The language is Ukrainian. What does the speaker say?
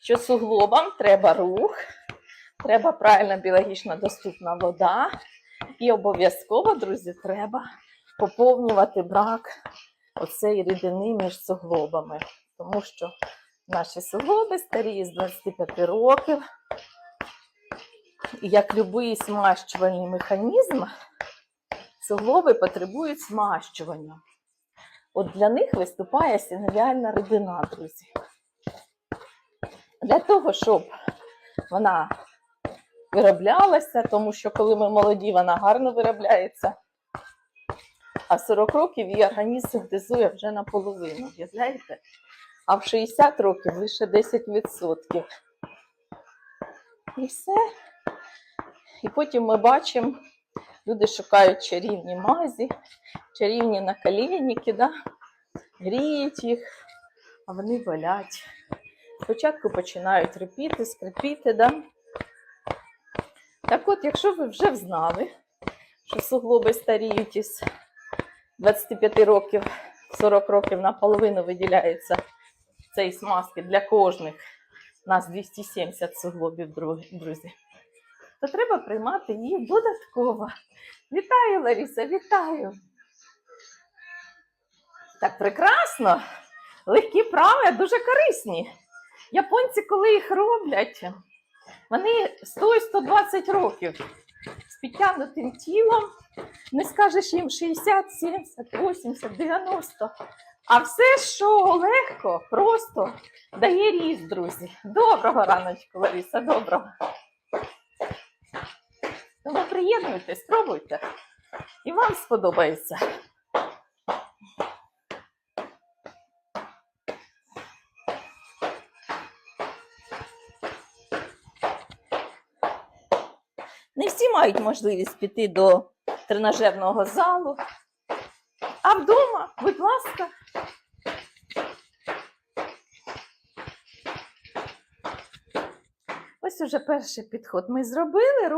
що суглобам треба рух, треба правильна біологічно доступна вода. І обов'язково, друзі, треба поповнювати брак оцеї рідини між суглобами. Тому що наші суглоби старі з 25 років. І як будь-який смащувальний механізм, суглоби потребують смащування. От для них виступає синовіальна рідина, друзі. Для того, щоб вона вироблялася, тому що коли ми молоді, вона гарно виробляється. А в 40 років її організм синтезує вже наполовину, уявляєте? А в 60 років лише 10%. І все. І потім ми бачимо, люди шукають чарівні мазі, чарівні накалінники, да? гріють їх, а вони болять. Спочатку починають репіти, скрипіти, да? Так от, якщо ви вже знали, що суглоби старіють із 25 років, 40 років наполовину виділяється цей смазки для кожних, у нас 270 суглобів, друзі, то треба приймати її додатково. Вітаю, Лариса, вітаю! Так прекрасно! Легкі прави дуже корисні. Японці, коли їх роблять, вони 100-120 років з підтягнутим тілом. Не скажеш їм 60, 70, 80, 90. А все, що легко, просто дає ріст, друзі. Доброго раночку, Лариса, доброго. Тому приєднуйтесь, спробуйте. І вам сподобається. Не всі мають можливість піти до тренажерного залу. А вдома, будь ласка. Ось уже перший підход ми зробили.